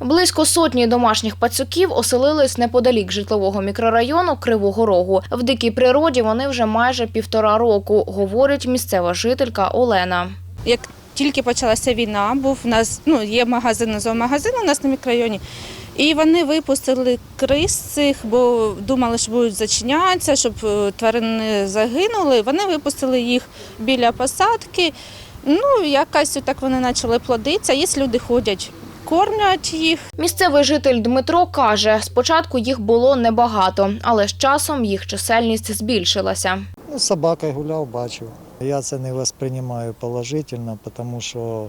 Близько сотні домашніх пацюків оселились неподалік житлового мікрорайону Кривого Рогу. В дикій природі вони вже майже півтора року, говорить місцева жителька Олена. Як тільки почалася війна, був у нас ну, є магазин, зоомагазин у нас на мікрорайоні. І вони випустили криз цих, бо думали, що будуть зачинятися, щоб е, тварини загинули. Вони випустили їх біля посадки. Ну, якось так вони почали плодитися. Є люди ходять, кормлять їх. Місцевий житель Дмитро каже, спочатку їх було небагато, але з часом їх чисельність збільшилася. Ну, собакою гуляв, бачив. Я це не восприймаю положительно, тому що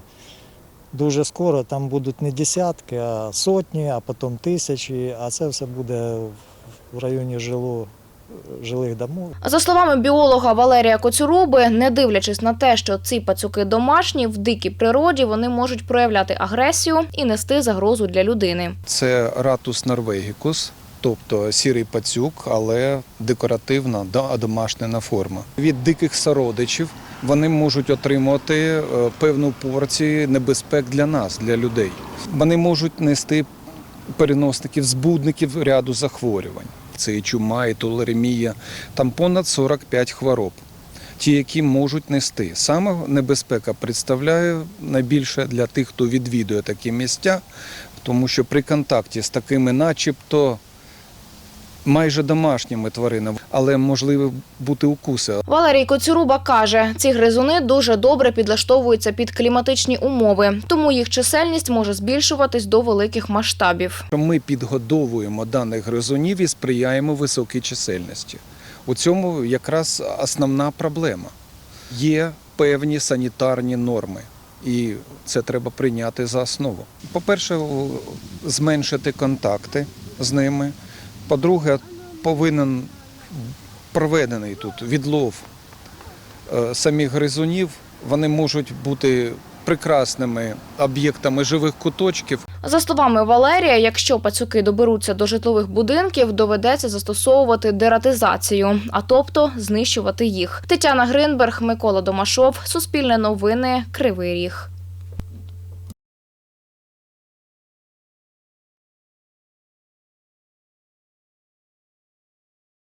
дуже скоро там будуть не десятки, а сотні, а потім тисячі, а це все буде в районі жило, жилих домов. За словами біолога Валерія Коцюруби, не дивлячись на те, що ці пацюки домашні, в дикій природі вони можуть проявляти агресію і нести загрозу для людини. Це ратус норвегікус, тобто сірий пацюк, але декоративна да, домашня форма. Від диких сородичів вони можуть отримувати е, певну порцію небезпек для нас, для людей. Вони можуть нести переносників, збудників ряду захворювань. Це і чума, і толеремія, там понад 45 хвороб. Ті, які можуть нести. Саме небезпека представляє найбільше для тих, хто відвідує такі місця, тому що при контакті з такими, начебто, майже домашніми тваринами, але можливі бути укуси. Валерій Коцюруба каже, ці гризуни дуже добре підлаштовуються під кліматичні умови, тому їх чисельність може збільшуватись до великих масштабів. Ми підгодовуємо даних гризунів і сприяємо високій чисельності. У цьому якраз основна проблема. Є певні санітарні норми, і це треба прийняти за основу. По-перше, зменшити контакти з ними. По-друге, повинен проведений тут відлов е, самих гризунів. Вони можуть бути прекрасними об'єктами живих куточків. За словами Валерія, якщо пацюки доберуться до житлових будинків, доведеться застосовувати дератизацію, а тобто знищувати їх. Тетяна Гринберг, Микола Домашов, Суспільне новини, Кривий Ріг.